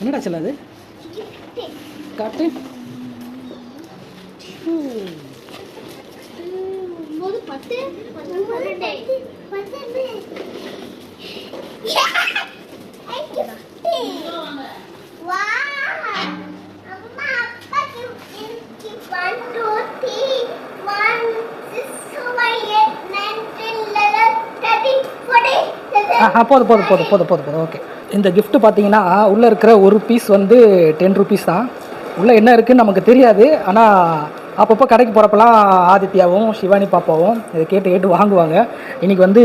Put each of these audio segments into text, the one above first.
என்னடா செல்ல அது? காட்டு. போதும் போதும் போதும் போதும் போதும் போதும் ஓகே. இந்த gift பார்த்தீங்கன்னா உள்ளே இருக்கிற ஒரு பீஸ் வந்து டென் ருபீஸ் தான். உள்ளே என்ன இருக்குன்னு நமக்கு தெரியாது. ஆனால் அப்பப்போ கடைக்கு போகிறப்பெல்லாம் ஆதித்யாவும் சிவானி பாப்பாவும் இதை கேட்டு கேட்டு வாங்குவாங்க. இன்றைக்கி வந்து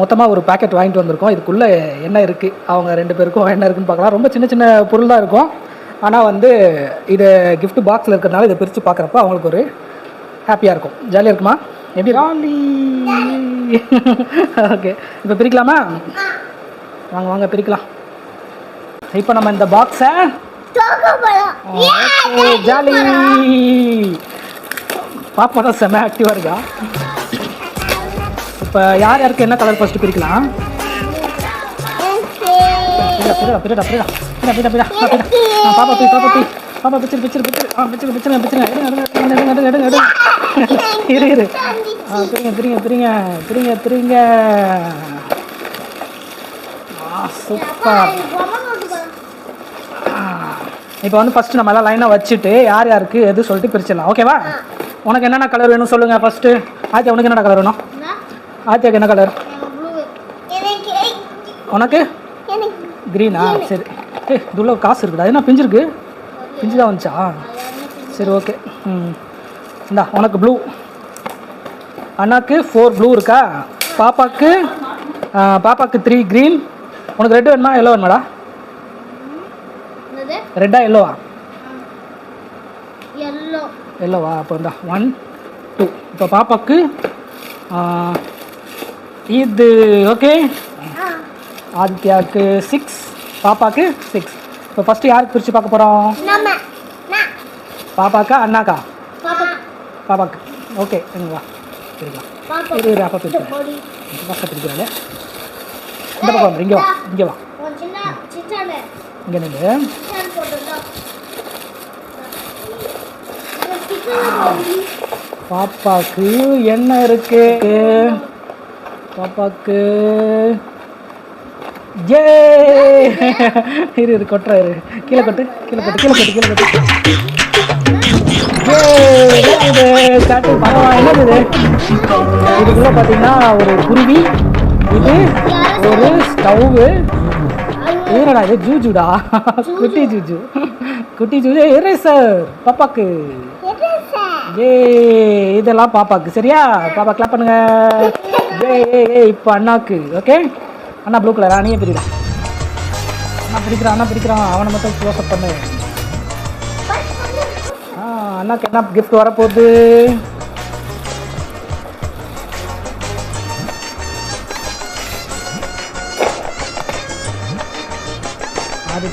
மொத்தமாக ஒரு பேக்கெட் வாங்கிட்டு வந்திருக்கோம். இதுக்குள்ளே என்ன இருக்குது அவங்க ரெண்டு பேருக்கும் என்ன இருக்குன்னு பார்க்கலாம். ரொம்ப சின்ன சின்ன பொருள் தான் இருக்கும். ஆனால் வந்து இது gift பாக்ஸில் இருக்கிறதுனால இதை பிரித்து பார்க்குறப்ப அவங்களுக்கு ஒரு ஹாப்பியாக இருக்கும். ஜாலியாக இருக்குமா? எப்படி ராலி ஓகே இப்போ பிரிக்கலாமா? வாங்க வாங்க பிரிக்கலாம். இப்போ நம்ம இந்த பாக்ஸை ஜாலி பாப்பா தான் செம ஆக்டிவாக இருக்கா? இப்போ யார் யாருக்கு என்ன கலர் ஃபஸ்ட்டு பிரிக்கலாம்? பிரிடா பிரிடா பிரிடா பிரிடா. பிரிடா பிரிடா பிரிடா பாப்பா பிரி பாப்பா பிரி பாப்பா பிச்சர் பிச்சர் பிச்சர் ஆ பிச்சர் பிச்சர் பிச்சர் எடுங்க எடுங்க எடுங்க எடுங்க எடுங்க பிரிங்க பிரிங்க பிரிங்க பிரிங்க. சூப்பர். இப்போ வந்து ஃபஸ்ட்டு நம்ம எல்லாம் லைனாக வச்சுட்டு யார் யாருக்கு எது சொல்லிட்டு பிரிச்சிடலாம். ஓகேவா உனக்கு என்னென்ன கலர் வேணும் சொல்லுங்கள் ஃபஸ்ட்டு ஆத்தியா உனக்கு என்னென்ன கலர் வேணும்? ஆத்தியாக்கு என்ன கலர் உனக்கு? க்ரீனா சரி. ஏ இதுள்ள காசு இருக்குடா. என்ன பிஞ்சிருக்கு பிஞ்சு தான் வந்துச்சா? சரி ஓகே ம். இந்தா உனக்கு ப்ளூ அண்ணாக்கு ஃபோர் ப்ளூ இருக்கா? பாப்பாக்கு பாப்பாக்கு த்ரீ க்ரீன் உனக்கு ரெட் வேணுமா எல்லோ வேணுமாடா? ரெட்டா எல்லோவா எல்லோ எல்லோவா அப்போ இந்தா ஒன் டூ இப்போ பாப்பாக்கு இது ஓகே ஆதித்யாவுக்கு சிக்ஸ் பாப்பாக்கு சிக்ஸ் இப்போ ஃபஸ்ட்டு யாருக்கு பிரித்து பார்க்க போகிறோம் பாப்பாக்கா அண்ணாக்கா? பாப்பா பாப்பாக்கு. ஓகே இரு இரு அப்பா பிரிக்கிறேன். பிரிக்கிறாங்க இந்த பக்கம் வந்துரு இங்கே வா இங்கே வா இங்கே சிக்கன் பாப்பாக்கு என்ன இருக்கு பாப்பாக்கு ஏ இரு இரு கொட்டுற இரு கீழே கொட்டு கீழே கொட்டு கீழே கொட்டு கீழே கொட்டு ஏ இது காட்டு பரவா என்னது இது இதுக்குள்ள பார்த்தீங்கன்னா ஒரு குருவி இது ஒரு ஸ்டவ்வு. என்னடா இது ஜூஜுடா? குட்டி ஜூஜு. குட்டி ஜூஜு எரேசர் பாப்பாக்கு. ஏ இதெல்லாம் பாப்பாக்கு சரியா? பாப்பா கிளாப் பண்ணுங்க. ஏ ஏ இப்போ அண்ணாக்கு ஓகே அண்ணா ப்ளூ கலர் அணியே பிரிக்கிறான் அண்ணா பிரிக்கிறான் அண்ணா பிரிக்கிறான். அவனை மட்டும் க்ளோஸ் பண்ணு. அண்ணாக்கு என்ன gift வரப்போகுது?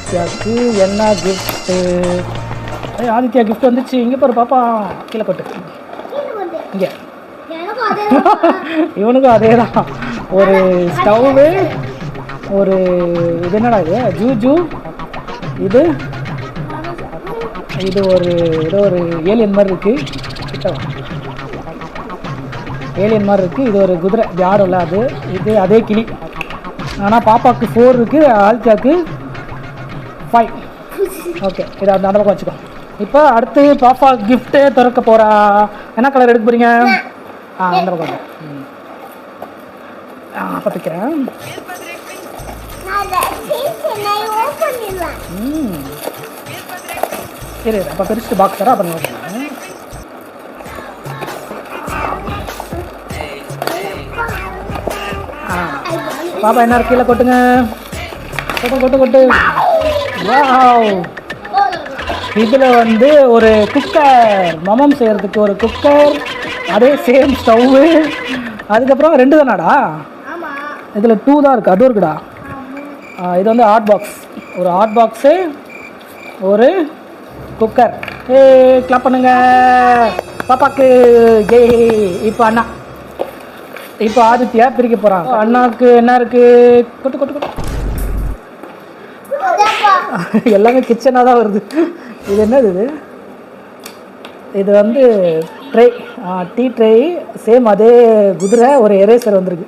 ஆதித்யாவுக்கு என்ன கிஃப்ட்டு ஆதித்யா கிஃப்ட் வந்துச்சு. இங்கே பாரு பாப்பா. கீழே போட்டு. இங்கே. இவனுக்கும் அதே தான் ஒரு ஸ்டவ்வு ஒரு இது என்னடா இது? ஜூஜு. இது. இது ஒரு ஏதோ ஒரு ஏலியன் மாதிரி இருக்குது ஏலியன் மாதிரி இருக்குது இது ஒரு குதிரை. இது ஆடும்ல அது? இது அதே கிளி. ஆனால் பாப்பாவுக்கு ஃபோர் இருக்குது ஆல்காக்கு ஃபைன் ஓகே இதை அந்த அந்த பக்கம் வச்சுக்கோ. இப்போ அடுத்து பாப்பா கிஃப்ட்டு திறக்க போகிறா என்ன கலர் எடுக்க போகிறீங்க ஆ அந்த பக்கம் ம். ஆ பார்த்துக்கிறேன் ம். சரி அப்போ பெருசு பாக்ஸ் தரேன் அப்புறம் நோக்கலாம் ஆ. பாப்பா என்ன கீழே கொட்டுங்க. கொட்டு கொட்டு கொட்டு. இதில் வந்து ஒரு குக்கர் மமம் செய்கிறதுக்கு ஒரு குக்கர் அதே சேம் ஸ்டவ்வு அதுக்கப்புறம் ரெண்டு தானாடா? இதில் டூ தான் இருக்குது அதுவும் இருக்குடா இது வந்து ஹாட் பாக்ஸ் ஒரு ஹாட் பாக்ஸு ஒரு குக்கர். ஏ கிளப் பண்ணுங்க. பாப்பாக்கு ஏ இப்போ அண்ணா. இப்போ ஆதித்யா பிரிக்க போகிறான் அண்ணாவுக்கு என்ன இருக்குது கொட்டு கொட்டு கொட்டு. எல்லாமே கிச்சனாக தான் வருது. இது என்னது இது? இது வந்து ட்ரை டீ ட்ரை சேம் அதே குதிரை ஒரு எரேசர் வந்திருக்கு.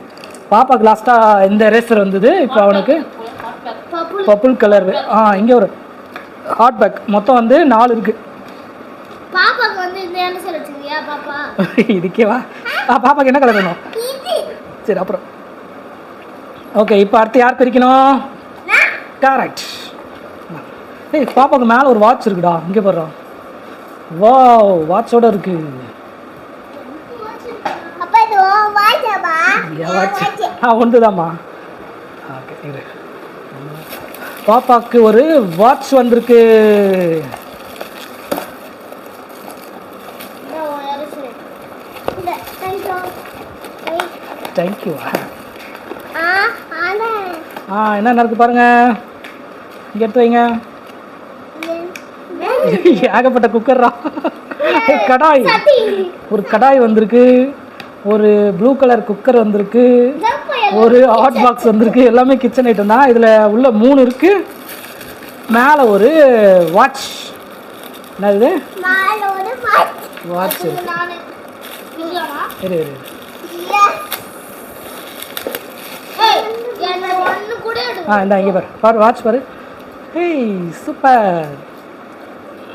பாப்பாக்கு லாஸ்ட்டாக இந்த எரேசர் வந்தது. இப்போ அவனுக்கு பப்புள் கலர் ஆ இங்கே ஒரு ஹாட் பேக் மொத்தம் வந்து நாலு பாப்பா? இதுக்கேவா ஆ பாப்பாக்கு என்ன கலர் வேணும்? சரி அப்புறம். ஓகே இப்போ அடுத்து யார் பிரிக்கணும்? கரெக்ட் ஏய் பாப்பாக்கு மேலே ஒரு வாட்ச் இருக்குடா. இங்கே போடுறோம் வா வாட்சோட இருக்கு. ஆ ஒன்றுதாம்மா. ஓகே இரு. பாப்பாக்கு ஒரு வாட்ச் வந்திருக்கு. தேங்க்யூ ஆ என்ன நடக்கு பாருங்க. இங்கே எடுத்து வைங்க. ஏகப்பட்ட குக்கர்ரா கடாய். ஒரு கடாய் வந்திருக்கு. ஒரு ப்ளூ கலர் குக்கர் வந்திருக்கு. ஒரு ஹாட் பாக்ஸ் வந்திருக்கு. எல்லாமே கிச்சன் ஐட்டம் தான். இதில் உள்ள மூணு இருக்கு. மேலே ஒரு வாட்ச் என்னது வாட்ச் இரு ஆ இந்த இங்கே பாரு. பாரு வாட்ச் பாரு. ஏய் சூப்பர் ம் இத வைனா அடுத்து என்ன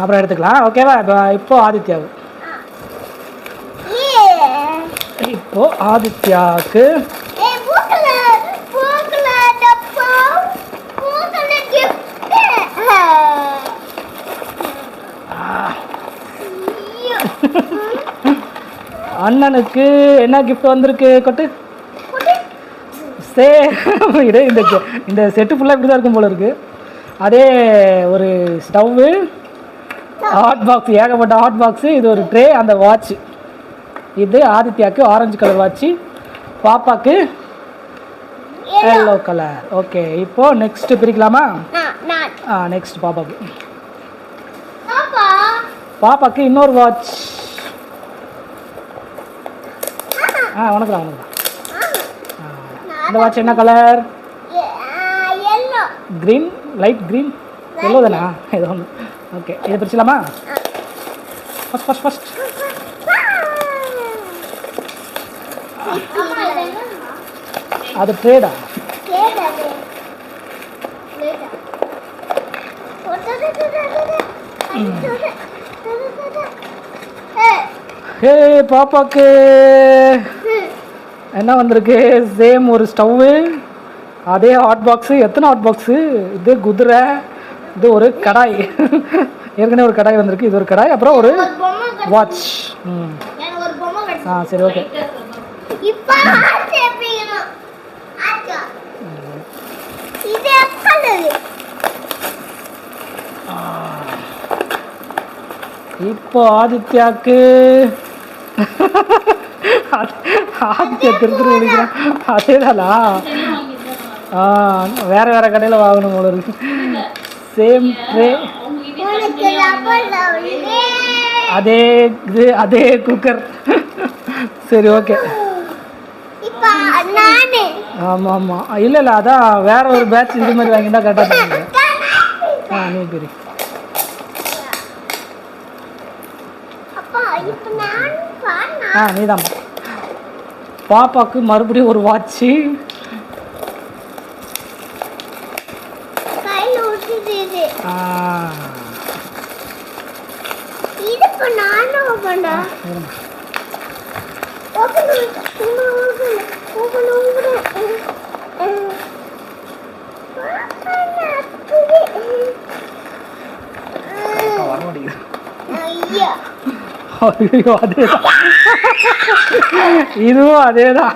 அப்புறம் எடுத்துக்கலாம். ஓகேவா இப்போ இப்போ ஆதித்யாவு இப்போ ஆதித்யாவுக்கு. அண்ணனுக்கு என்ன கிஃப்ட் வந்திருக்கு? கொட்டு. சே இரு இந்த இந்த செட்டு ஃபுல்லாக இப்படி தான் இருக்கும் போல இருக்கு. அதே ஒரு ஸ்டவ்வு ஹாட் பாக்ஸ் ஏகப்பட்ட ஹாட் பாக்ஸு இது ஒரு ட்ரே அந்த வாட்ச் இது ஆதித்யாவுக்கு ஆரஞ்சு கலர் வாட்ச்சு பாப்பாக்கு எல்லோ கலர் ஓகே இப்போ நெக்ஸ்ட் பிரிக்கலாமா? ஆ நெக்ஸ்ட் பாப்பாக்கு. பாப்பா. பாப்பாக்கு இன்னொரு வாட்ச் ஆ. உனக்கு தான் இந்த வாட்ச் என்ன colour green light green yellow தானா? ஏதோ ஒன்று ஓகே இதை பிரிச்சலாமா ஃபஸ்ட் ஃபஸ்ட் ஃபஸ்ட் அது ட்ரேடா ஹே பாப்பாக்கு. என்ன வந்திருக்கு? சேம் ஒரு ஸ்டவ்வு அதே ஹாட் பாக்ஸு எத்தனை ஹாட் பாக்ஸு இது குதிரை இது ஒரு கடாய். ஏற்கனவே ஒரு கடாய் வந்திருக்கு. இது ஒரு கடாய் அப்புறம் ஒரு. வாட்ச் ம். ஆ சரி ஓகே? இப்போ ஆதித்யாக்கு. ஆதித்யா திருத்திரு விழிக்கிறான் அதேதானா ஆ வேற வேற கடையில் வாங்கணும் போல இருக்கு சேம் ட்ரே. அதே இது அதே குக்கர் சரி ஓகே. ஆமாம் ஆமாம் இல்லை இல்லை அதான் வேற ஒரு பேட்ச் இது மாதிரி வாங்கிட்டா கரெக்டாக தருவீங்க. ஆ நீ பெரிய. ஆ நீதான் பாப்பாக்கு மறுபடியும் ஒரு வாட்ச்சு கையில ஐயோ அதேதான் இதுவும் அதே தான்.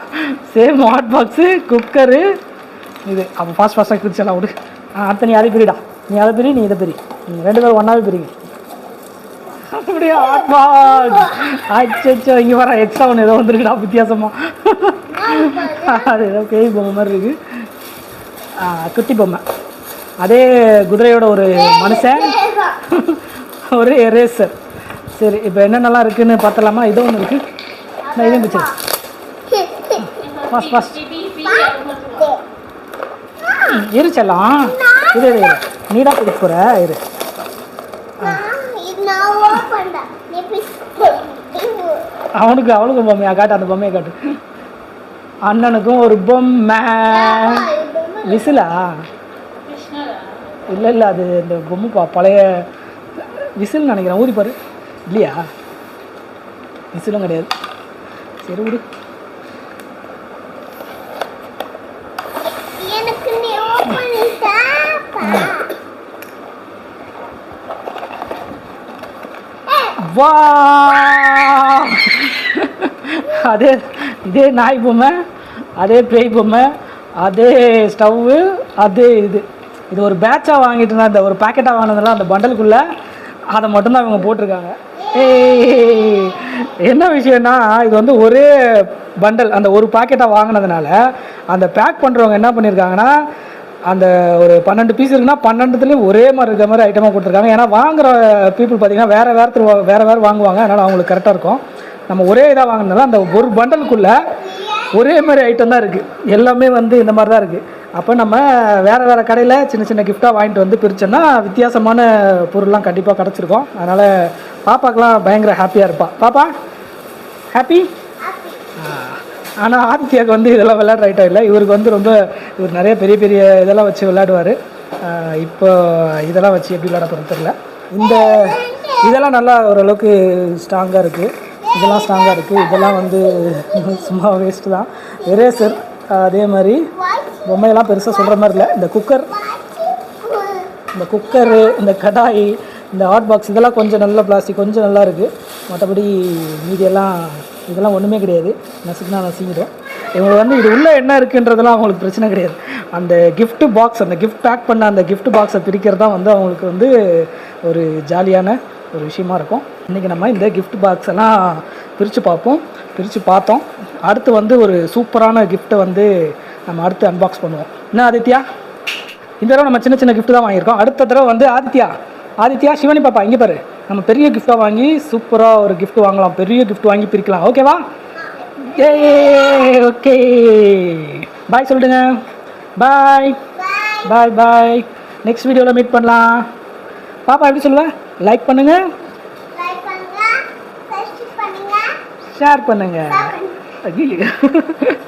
சேம் ஹாட் பாக்ஸு குக்கரு இது. அப்போ ஃபாஸ்ட் ஃபாஸ்ட்டாக பிரிச்சலாம் விடு. ஆ அடுத்த நீ அதை பிரிடா. நீ அதை பிரி நீ இதை பிரி. ம், ரெண்டு பேரும் ஒன்றாவே பிரிங்க. அப்படியே? ஹாட் பாக்ஸ் அச்சோ இங்கே வர எக்ஸ்ட்ரா ஒன்று ஏதோ வந்துருக்குடா வித்தியாசமாக அது ஏதோ பேய் பொம்மை மாதிரி இருக்குது ஆ, குட்டி பொம்மை. அதே குதிரையோட ஒரு மனுஷன் ஒரு ரேசர் சரி இப்போ என்னென்னலாம் இருக்குன்னு பார்த்தலாமா இது ஒன்று இருக்குது நான் இதையும் பிடிச்சது ஃபஸ்ட் ஃபஸ்ட் இருச்செல்லாம் இது இது நீடா பிடிக்க போகிற இரு. அவனுக்கு அவளுக்கும் பொம்மையா காட்டு அந்த பொம்மையை காட்டு. அண்ணனுக்கும் ஒரு பொம்மை. விசிலா? இல்லை இல்லை அது இந்த பொம்மை பழைய விசில் நினைக்கிறேன். ஊதி பாரு. இல்லையா? விசிலும் கிடையாது. சரி விடு. வா! அதே இதே நாய் பொம்மை அதே பேய் பொம்மை அதே ஸ்டவ்வு அதே இது. இது ஒரு பேட்சாக வாங்கிட்டு இருந்தா இந்த ஒரு பேக்கெட்டாக வாங்கினதெல்லாம் அந்த பண்டலுக்குள்ளே அதை மட்டும்தான் இவங்க போட்டிருக்காங்க. என்ன விஷயம்னா இது வந்து ஒரே பண்டல் அந்த ஒரு பாக்கெட்டாக வாங்கினதுனால அந்த பேக் பண்ணுறவங்க என்ன பண்ணியிருக்காங்கன்னா அந்த ஒரு பன்னெண்டு பீஸ் இருக்குன்னா பன்னெண்டுத்துலேயும் ஒரே மாதிரி இருக்கிற மாதிரி ஐட்டமாக கொடுத்துருக்காங்க. ஏன்னா வாங்குற பீப்புள் பார்த்தீங்கன்னா வேறு வேறு வேறு வேறு வாங்குவாங்க. அதனால் அவங்களுக்கு கரெக்டாக இருக்கும். நம்ம ஒரே இதாக வாங்கினதால அந்த ஒரு பண்டலுக்குள்ளே ஒரே மாதிரி ஐட்டம் தான் இருக்குது எல்லாமே வந்து இந்த மாதிரி தான் இருக்குது அப்போ நம்ம வேறு வேறு கடையில் சின்ன சின்ன கிஃப்டாக வாங்கிட்டு வந்து பிரித்தோன்னா வித்தியாசமான பொருள்லாம் கண்டிப்பாக கிடச்சிருக்கும். அதனால் பாப்பாக்கெலாம் பயங்கர ஹாப்பியாக இருப்பாள் பாப்பா ஹாப்பி ஆனால் ஆதித்யாவுக்கு வந்து இதெல்லாம் விளையாடுற ஐட்டம் இல்லை. இவருக்கு வந்து ரொம்ப இவர் நிறைய பெரிய பெரிய இதெல்லாம் வச்சு விளையாடுவார். இப்போ இதெல்லாம் வச்சு எப்படி விளையாட போகிறது தெரியல. இந்த இதெல்லாம் நல்லா ஓரளவுக்கு ஸ்ட்ராங்காக இருக்குது இதெல்லாம் ஸ்ட்ராங்காக இருக்குது இதெல்லாம் வந்து சும்மா வேஸ்ட்டு தான். எரேசர் அதே மாதிரி பொம்மையெல்லாம் பெருசாக சொல்கிற மாதிரி இல்லை. இந்த குக்கர் இந்த குக்கரு இந்த கடாய் இந்த ஹாட் பாக்ஸ் இதெல்லாம் கொஞ்சம் நல்ல பிளாஸ்டிக் கொஞ்சம் நல்லா இருக்குது மற்றபடி மீதியெல்லாம் இதெல்லாம் ஒன்றுமே கிடையாது. நசுக்குனா நசுங்கிடும். இவங்களுக்கு வந்து இது உள்ளே என்ன இருக்குன்றதெல்லாம் அவங்களுக்கு பிரச்சனை கிடையாது. அந்த கிஃப்ட் பாக்ஸ் அந்த கிஃப்ட் பேக் பண்ண அந்த கிஃப்ட் பாக்ஸை பிரிக்கிறது தான் வந்து அவங்களுக்கு வந்து ஒரு ஜாலியான ஒரு விஷயமா இருக்கும். இன்றைக்கி நம்ம இந்த கிஃப்ட் பாக்ஸ் எல்லாம் பிரித்து பார்ப்போம். பிரித்து பார்த்தோம். அடுத்து வந்து ஒரு சூப்பரான கிஃப்ட்டை வந்து நம்ம அடுத்து அன்பாக்ஸ் பண்ணுவோம். என்ன ஆதித்யா? இந்த தடவை நம்ம சின்ன சின்ன gift தான் வாங்கியிருக்கோம். அடுத்த தடவை வந்து ஆதித்யா. ஆதித்யா சிவனி பாப்பா இங்கே பாரு. நம்ம பெரிய கிஃப்டாக வாங்கி சூப்பராக ஒரு gift வாங்கலாம். பெரிய gift வாங்கி பிரிக்கலாம். ஓகேவா ஏ ஓகே பாய் சொல்லிடுங்க பாய் பாய் பாய் நெக்ஸ்ட் வீடியோவில் மீட் பண்ணலாம். பாப்பா எப்படி சொல்லுவேன் லைக் பண்ணுங்க. லைக் பண்ணுங்க. சப்ஸ்கிரைப் பண்ணுங்க. ஷேர் பண்ணுங்க. ஐயோ